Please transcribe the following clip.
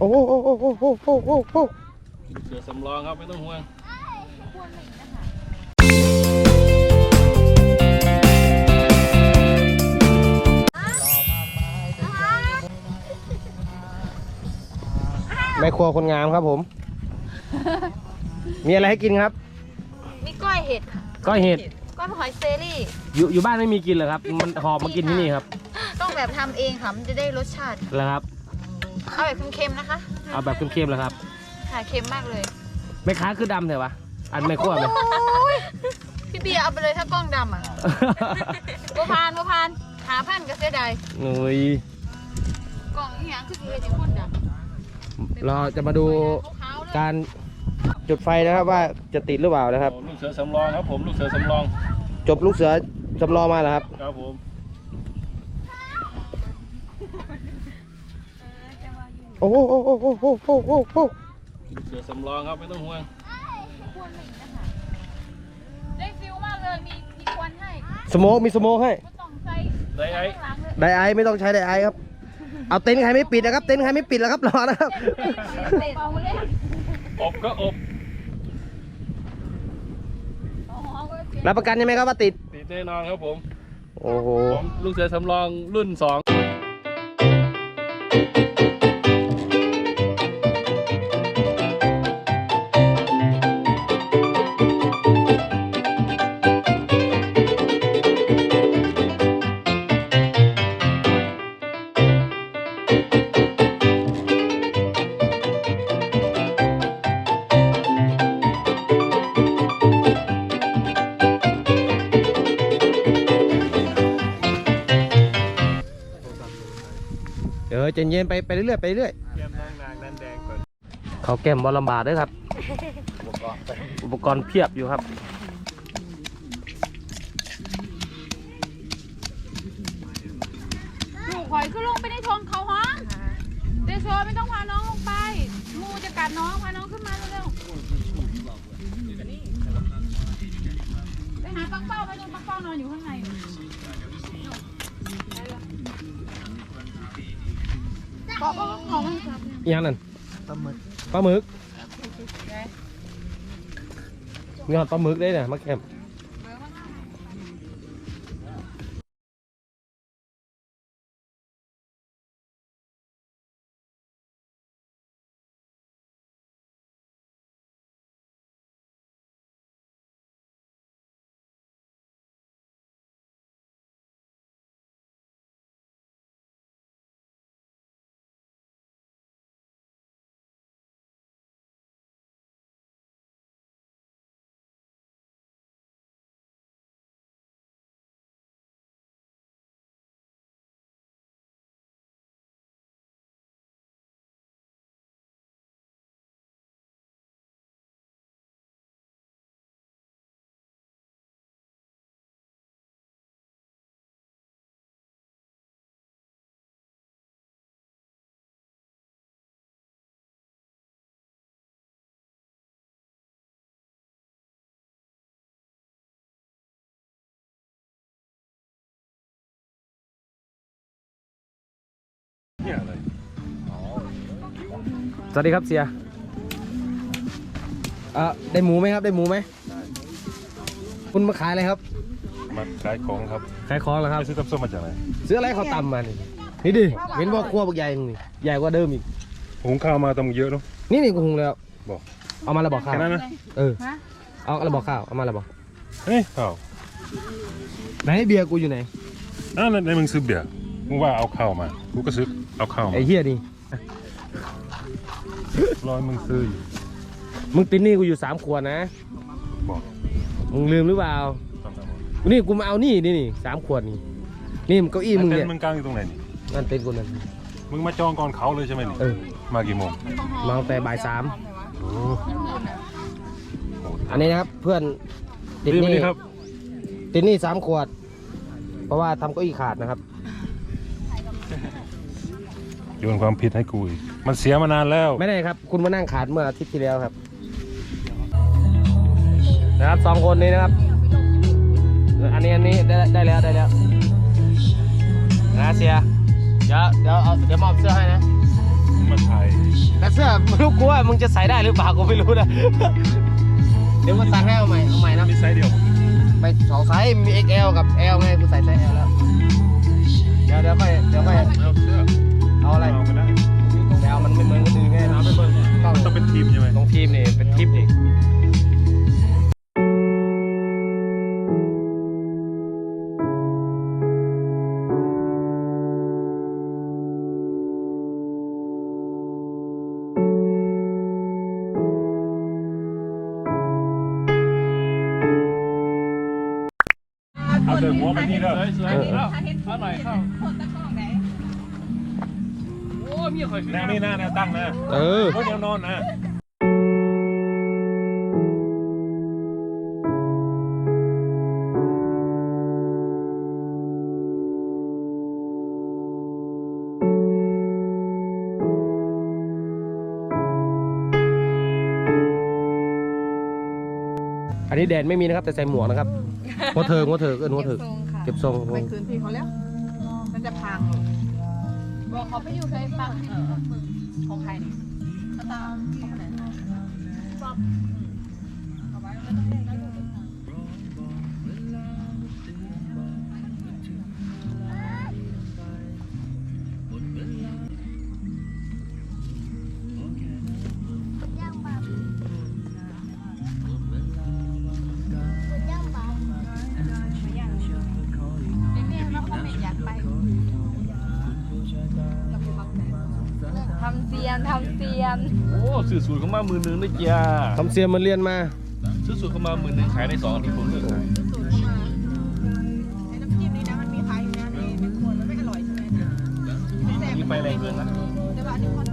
โอ้โหโอ้โหโอ้โหโอ้โหโอ้เสือสำรองครับไม่ต้องห่วงแม่ครัวคนงามครับผม มีอะไรให้กินครับ มีกล้อยเห็ดค่ะก็เห็ดกล้อยหอยเซรี่ อยู่อยู่บ้านไม่มีกินเหรอครับ มันหอบมากินที่นี่ครับ ต้องแบบทำเองค่ะมันจะได้รสชาติ แล้วครับ เอาแบบเค็มๆนะคะ เอาแบบเค็มๆเลยครับค่ะเค็มมากเลยแม่ค้าคือดำเถอะวะอันแม่ครัวไหมพี่เบียร์เอาไปเลยถ้ากล้องดำอะบัวพานบัวพานหาพันก็เสียดายหนุยกล้องอีหยังคือสีเห็ดจะพ่นดำเราจะมาดูขาวๆเลยการจุดไฟนะครับว่าจะติดหรือเปล่านะครับผมลูกเสือสำรองครับผมลูกเสือสำรอง จบลูกเสือจำลองมาแล้วครับครับผม โอ้โหโอ้โหโอ้โหโอ้โหโอ้โหลูกเสือสำรองครับไม่ต้องห่วงได้ฟิลมากเลยมีมีควันให้สโมกมีสโมกให้ก็ต้องใส่ได้ไอ้ข้างหลังเลยไดไอไม่ต้องใช้ไดไอครับ เอาเต็นท์ใครไม่ปิดนะครับ เต็นท์ใครไม่ปิดแล้วครับรอนะครับเบาเลยอบก็อบอ๋อก็เจ็บรับประกันใช่ไหมครับว่าติด ติดแน่นอนครับผม โอ้โห ผมลูกเสือสำรองรุ่นสอง ใจเย็นไปไปเรื่อยๆไปเรื่อยแก้มนางนางนันแดงก่อนเขาแก้มบอลลำบากด้วยครับ อุปกรณ์เพียบอยู่ครับ ลูกหอยก็ลงไปในทองเขาห้องเดโชไม่ต้องพาน้องลงไปงูจะกัดน้องพาน้องขึ้นมาเร็วๆไปหาปังเป้าไปตรงปังเป้านอนอยู่ข้างใน ย่างนั่นปลาหมึกปลาหมึกมีหอดปลาหมึกได้เนี่ยมาแก้ม สวัสดีครับเสียเอ่อได้หมูไหมครับ ได้หมูไหม คุณมาขายอะไรครับ มาขายของครับขายของเหรอครับ ไปซื้อตำส้มมาจากไหนซื้ออะไรเขาตำมานี่นี่ดิ เห็นว่าครัวบักใหญ่นี่ใหญ่กว่าเดิมอีก หุงข้าวมาต้องเยอะเนาะ นี่นี่กูหุงแล้วบอก เอามาแล้วบอกข้าว แค่นั้นนะเออเอาแล้วบอกข้าว เอามาแล้วบอก เฮ้ยข้าวไหนเบียร์กูอยู่ไหนอ่าในในมึงซื้อเบียร์มึงว่าเอาข้าวมา กูก็ซื้อเอาข้าวมาไอ้เฮียนี่ รอยมึงซื้ออยู่มึงติดหนี่กูอยู่สามขวดนะ บอกมึงลืมหรือเปล่าตามๆนี่กูมาเอานี่นี่นี่สามขวดนี่ นี่มันเก้าอี้มึงเต็เนี่ยนท์มึงกลางอยู่ตรงไหนนี่นั่นเต็นท์กูนั่น มึงมาจองก่อนเขาเลยใช่ไหมนี่เออ มากี่โมงมาตั้งแต่บ่ายสาม โอ้โหอันนี้นะครับเพื่อนติดดีหไหมนี่ นี่ครับติดหนี่สามขวด เพราะว่าทำเก้าอี้ขาดนะครับ โยนความผิดให้กูอีกมันเสียมานานแล้ว ไม่ได้ครับ คุณมานั่งขาดเมื่ออาทิตย์ที่แล้วครับ นะครับสองคนนี้นะครับ อันนี้อันนี้ได้ได้แล้วได้แล้วนะเสียเดี๋ยวเดี๋ยวเอาเดี๋ยวมอบเสื้อให้นะนมาถ่ายแต่เสื้อไม่รู้กูว่ามึงจะใส่ได้หรือเปล่ากูไม่รู้นะ เดี๋ยวมาสั่งให้เอาใหม่เอาใหม่นะมีไซส์เดียวไปสองไซส์มี XL กับ L ไงกูใส่ไซส์ L แล้ว เดี๋ยวเดี๋ยวค่อยเดี๋ยวค่อยเอาเสื้อ เอาอะไรเอาก็ได้แต่เอามันไม่เหมือนคนอื่นไงเอาไปเบิ่งต้องต้องเป็นทีมใช่ไหมตรงทีมนี่เป็นทีมนี่เอาเดินหัวไปนี่เด้อเออเออ แนวนี้นะแนวตั้งนะเออ โอ้ยแนวนอนนะอันนี้แดดไม่มีนะครับแต่ใส่หมวกนะครับหัวเถิงหัวเถิงเอิ้นหัวเถิง เก็บทรงไปคืนพี่เขาแล้ว มันจะพัง บอกเขาไปอยู่ในฝั่งของใครนี่เขาตามเขาไปไหนเำเสียมทำเสียมโอ้สื่อสูตรเข้ามาหมื่นหนึ่งนะจ้าทำเสียมมันเรียนมา สื่อสูตรเข้ามาหมื่นหนึ่งขายในสองอาทิตย์ผมเลิกขายไอ้น้ำจิ้มนี่นะมันมีขายอยู่นะในในขวดมันไม่อร่อยใช่ไหมแซ่บมีไฟแรงเกินนะแต่ว่าอันนี้คน